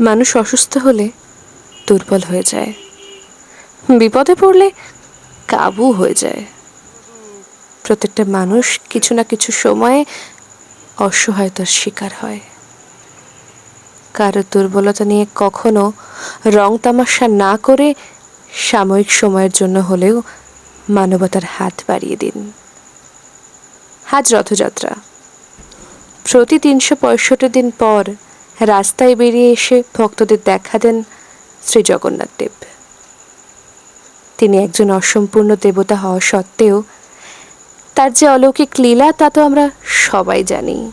মানুষ অসুস্থ হলে দুর্বল হয়ে যায়। বিপদে পড়লে কাবু হয়ে যায়। প্রত্যেকটা মানুষ কিছু না কিছু সময়ে অসহায়তার শিকার হয়। কারও দুর্বলতা নিয়ে কখনো রং তামাশা না করে সাময়িক সময়ের জন্য হলেও মানবতার হাত বাড়িয়ে দিন। আজ রথযাত্রা। প্রতি তিনশো পঁয়ষট্টি দিন পর রাস্তায় বেরিয়ে এসে ভক্তদের দেখা দেন শ্রী জগন্নাথ দেব। তিনি একজন অসম্পূর্ণ দেবতা হওয়া সত্ত্বেও তার যে অলৌকিক লীলা তা তো আমরা সবাই জানি।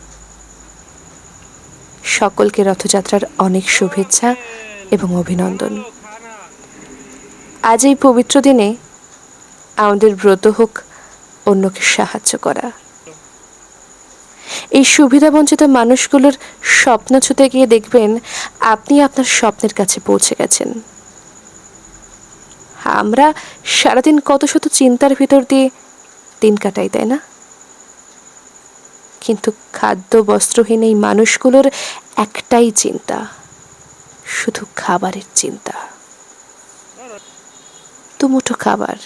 সকলকে রথযাত্রার অনেক শুভেচ্ছা এবং অভিনন্দন। আজ এই পবিত্র দিনে আমাদের ব্রত হোক, অন্যকে সাহায্য করা। এই সুবিধাবঞ্চিত মানুষগুলোর স্বপ্ন ছুতে গিয়ে দেখবেন আপনি আপনার স্বপ্নের কাছে পৌঁছে গেছেন। আমরা সারাদিন কত শত চিন্তার ভিতর দিয়ে দিন কাটাই, তাই না? কিন্তু খাদ্য বস্ত্রহীন এই মানুষগুলোর একটাই চিন্তা, শুধু খাবারের চিন্তা। দুমুঠো খাবার।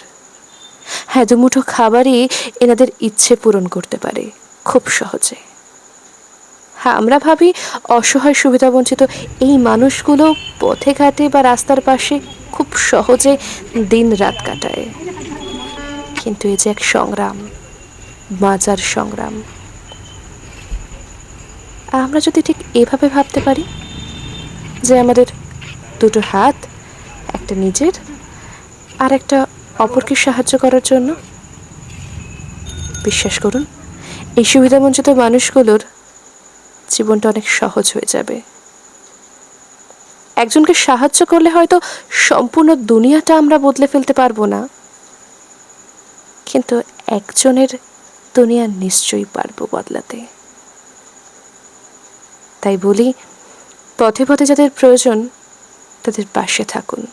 হ্যাঁ দুমুঠো খাবারই এনাদের ইচ্ছে পূরণ করতে পারে। খুব সহজে। হ্যাঁ আমরা ভাবি অসহায় সুবিধাবঞ্চিত এই মানুষগুলো পথে ঘাটে বা রাস্তার পাশে খুব সহজে দিন রাত কাটায়। কিন্তু এই যে এক সংগ্রাম বাঁচার সংগ্রাম, আমরা যদি ঠিক এভাবে ভাবতে পারি যে আমাদের দুটো হাত, একটা নিজের আর একটা অপরকে সাহায্য করার জন্য, বিশ্বাস করুন এই সুবিধাবঞ্চিত মানুষগুলোর জীবনটা অনেক সহজ হয়ে যাবে। একজনকে সাহায্য করলে হয়তো সম্পূর্ণ দুনিয়াটা আমরা বদলে ফেলতে পারব না। কিন্তু একজনের দুনিয়া নিশ্চয়ই পারব বদলাতে। তাই বলি, পথে পথে যাদের প্রয়োজন, তাদের পাশে থাকুন।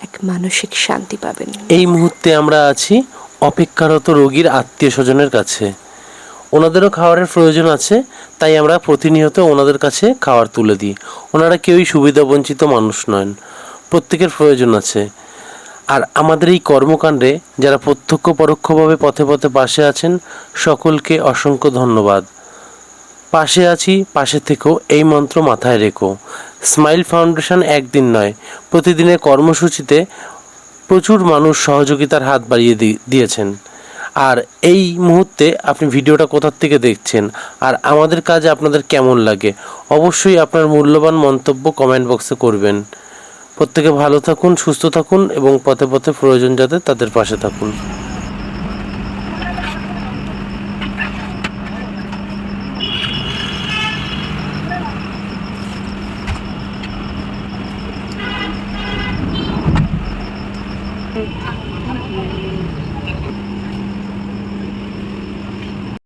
এক মানসিক শান্তি পাবেন। এই মুহূর্তে আমরা আছি অপেক্ষারত রোগীর আত্মীয় স্বজনের কাছে। ওনাদেরও খাবারের প্রয়োজন আছে, তাই আমরা প্রতিনিয়ত ওনাদের কাছে খাবার তুলে দিই। ওনারা কেউই সুবিধাবঞ্চিত মানুষ নন। প্রত্যেকের প্রয়োজন আছে। আর আমাদের এই কর্মকাণ্ডে যারা প্রত্যক্ষ পরোক্ষভাবে পথে পথে পাশে আছেন, সকলকে অসংখ্য ধন্যবাদ। পাশে আছি, পাশে থেকেও এই মন্ত্র মাথায় রেখো। স্মাইল ফাউন্ডেশন একদিন নয়, প্রতিদিনের কর্মসূচিতে প্রচুর মানুষ সহযোগিতার হাত বাড়িয়ে দিয়েছেন। আর এই মুহূর্তে আপনি ভিডিওটা কোথার থেকে দেখছেন? আর আমাদের কাজ আপনাদের কেমন লাগে? অবশ্যই আপনার মূল্যবান মন্তব্য কমেন্ট বক্সে করবেন। প্রত্যেকে ভালো থাকুন, সুস্থ থাকুন এবং পথে পথে প্রয়োজন যাতে তাদের পাশে থাকুন।